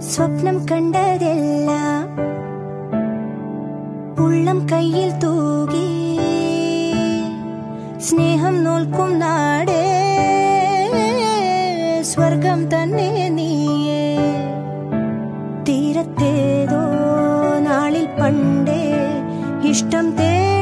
സ്വപ്നം കണ്ടതെല്ലാം ഉള്ളം കയ്യിൽ തൂകി. സ്നേഹം നോൽക്കും നാടേ സ്വർഗം തന്നെ നീയേ. തീരത്തേതോ നാളിൽ പണ്ടേ ഇഷ്ടം തേടി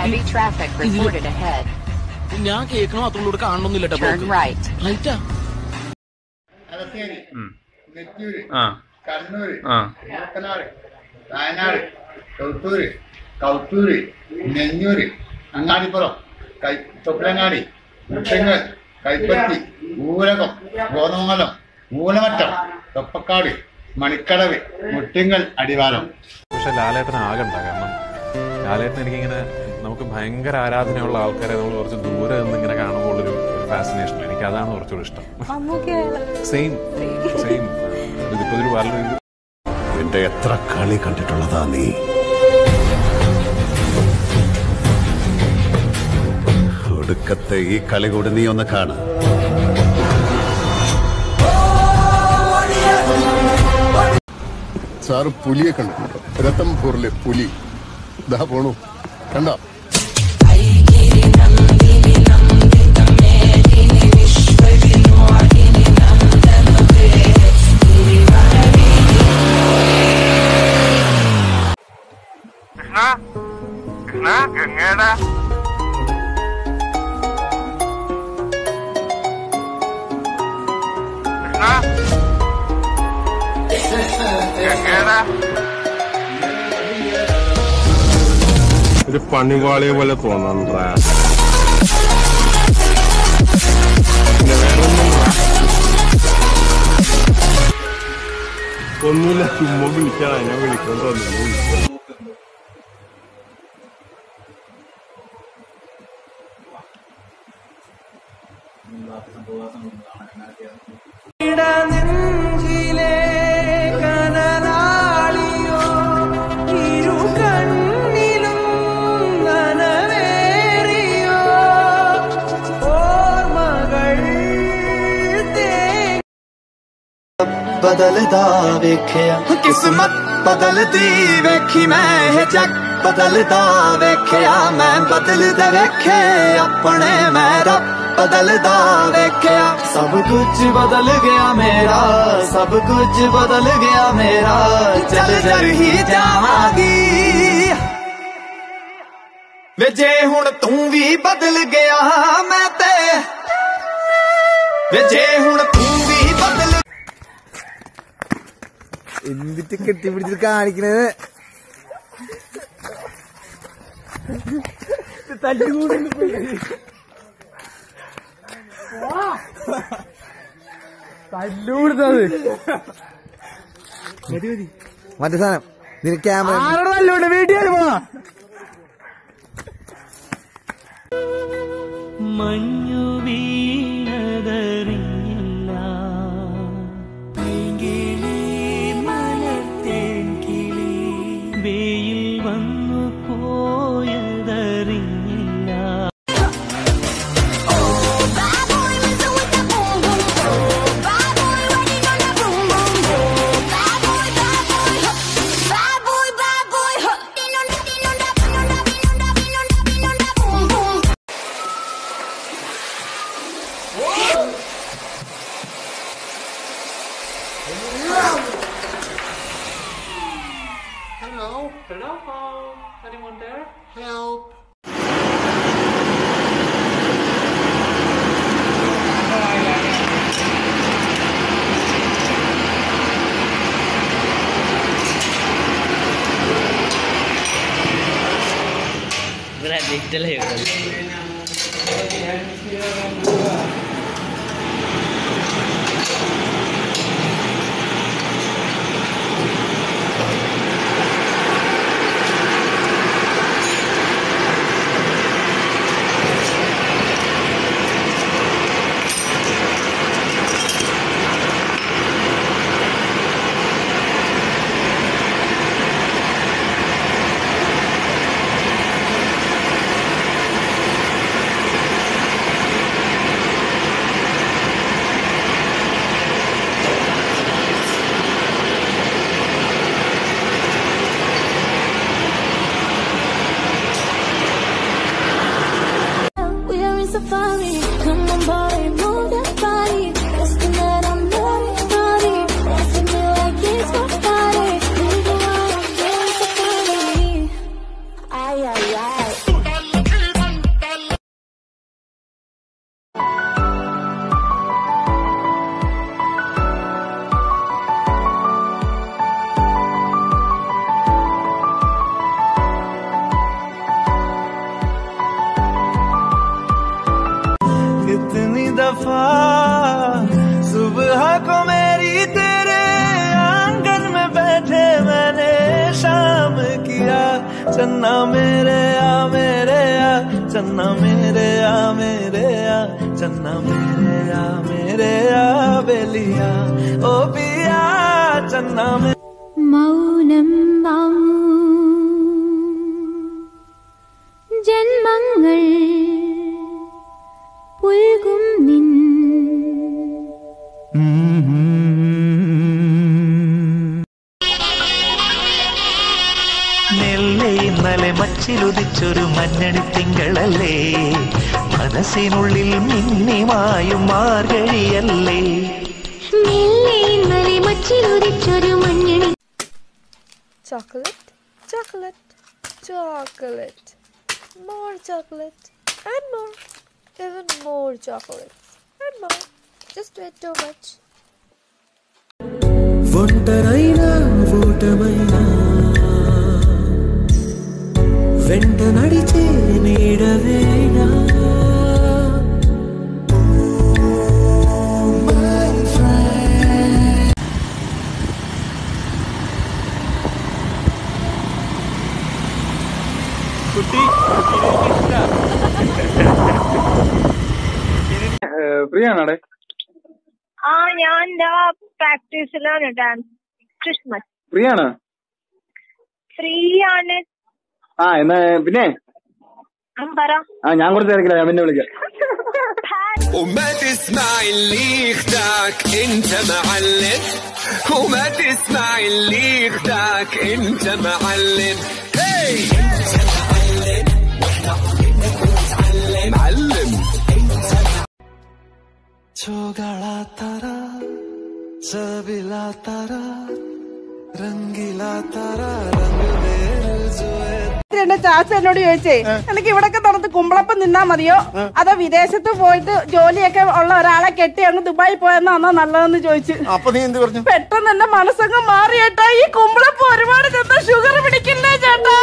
Heavy traffic reported ahead. ഞാൻ കേൾക്കണോ ഇവിടെ കാണണമെന്നില്ല Turn right. റൈറ്റാ നെറ്റൂര് ആ. കണ്ണൂര് ആ. മൂക്കനാട് വയനാട് തൊട്ടൂര് കൗത്തൂര് നെഞ്ഞൂര് അങ്ങാടിപ്പുറം കൈ തൊപ്പിലങ്ങാടി മുട്ടങ്ങൾ കൈപ്പത്തി ഊരകം ഗോതമംഗലം മൂലമറ്റം തൊപ്പക്കാട് മണിക്കടവ് മുട്ടിങ്ങൽ അടിവാരം. പക്ഷെ ലാലേട്ടൻ ആകണ്ട കാരണം ലാലേട്ടൻ എനിക്കിങ്ങനെ നമുക്ക് ഭയങ്കര ആരാധനയുള്ള ആൾക്കാരെ നമ്മൾ കുറച്ച് ദൂരെ നിന്ന് ഇങ്ങനെ കാണുമ്പോൾ ഒരു ഫാസിനേഷൻ എനിക്ക് അതാണ് കുറച്ചുകൂടി ഇഷ്ടം. സെയിം സെയിം ഇതിപ്പോ ഒരു വളരെ എന്റെ എത്ര കളി കണ്ടിട്ടുള്ളതാ നീ? ഒടുക്കത്തെ ഈ കളി കൂടി നീ ഒന്ന് കാണ. സാറ് പുലിയെ കണ്ടു. രത്തംപൂറിലെ പുലി. ഇതാ പോണു. കണ്ടോ? ഒരു പണിവാളിയെ പോലെ തോന്നണ്ട? ഒന്നുമില്ല ചുമ്മാ വിളിക്കാൻ അതിനെ വിളിക്കാൻ തോന്നുന്നു. ਬਦਲਦਾ ਵੇਖਿਆ ਕਿਸਮਤ ਬਦਲਦੀ ਵੇਖੀ ਮੈਂ ਇਹ ਜੱਗ ਬਦਲਦਾ ਵੇਖਿਆ ਮੈਂ ਬਦਲਦਾ ਵੇਖੇ ਆਪਣੇ ਮੈਂ ਰੱਬ ਬਦਲਦਾ ਵੇਖਿਆ ਸਭ ਕੁਝ ਬਦਲ ਗਿਆ ਮੇਰਾ ਸਭ ਕੁਝ ਬਦਲ ਗਿਆ ਮੇਰਾ ਚੱਲ ਜਰ ਹੀ ਜਾਵਾਂਗੀ ਵੇ ਜੇ ਹੁਣ ਤੂੰ ਵੀ ਬਦਲ ਗਿਆ ਮੈਂ ਤੇ ਵੇ ਜੇ ਹੁਣ ਤੂੰ എന്നിട്ട് കെട്ടിപ്പിടിച്ചിട്ട് കാണിക്കണത്? തല്ലൂടുന്നത്. മറ്റേ സാധനം. നിന ക്യാമറ വീട്ടിൽ പോവാ മഞ്ഞു വീണതറിഞ്ഞില്ല Hello? Hello? Anyone there? Help! Gracias, te बेवफा सुबह को मेरी तेरे आँगन में बैठे मैंने शाम किया। चन्ना मेरे आ मेरे आ, चन्ना मेरे आ मेरे आ, चन्ना मेरे आ मेरे आ, बेलिया। ओ पिया, चन्ना मेरे मौनम जन्मंगल മച്ചിലുദിച്ചൊരു മഞ്ഞണി തിങ്കളല്ലേ മനസ്സിനുള്ളിൽ മിന്നിമായും മാർഗഴിയല്ലേ മെല്ലെ ഇന്നലെ മച്ചിലുദിച്ചൊരു മഞ്ഞണി Chocolate, chocolate, chocolate. More chocolate and more. Even more chocolates and more. Just way too much. ఒంటరైనా ఓటమైనా వెంట నడిచే నీడవేనా കുട്ടി ഫ്രീ ആണോടെ ആ ഞാൻ എന്താ പ്രാക്ടീസിലാണ് ഡാൻസ് ക്രിസ്മസ് ഫ്രീ ആണ് ഫ്രീ ആണ് ആ എന്നാ പിന്നെ ആ ഞാൻ കുറച്ച് തിരക്കില്ല ഞാൻ പിന്നെ വിളിക്കാം وما تسمع اللي يخدعك انت معلم وما تسمع اللي يخدعك انت معلم هي انت معلم واحنا قلبنا ونتعلم معلم انت ചോകളാ തറ ചവിലാ തറ രംഗിലാ തറ എന്റെ ചാച്ച എന്നോട് ചോദിച്ചേ എനിക്ക് ഇവിടൊക്കെ നടന്ന് കുമ്പളപ്പം നിന്നാ മതിയോ? അതോ വിദേശത്ത് പോയിട്ട് ജോലിയൊക്കെ ഉള്ള ഒരാളെ കെട്ടി അങ്ങ് ദുബായി പോയെന്നാണോ നല്ലതെന്ന് ചോദിച്ചു. അപ്പൊ നീ എന്ത് പറഞ്ഞു? പെട്ടെന്ന് എന്റെ മനസ്സങ്ങ് മാറിയേട്ടാ ഈ കുമ്പളപ്പം ഒരുപാട് ചെന്ന ഷുഗർ പിടിക്കില്ലേ ചേട്ടാ.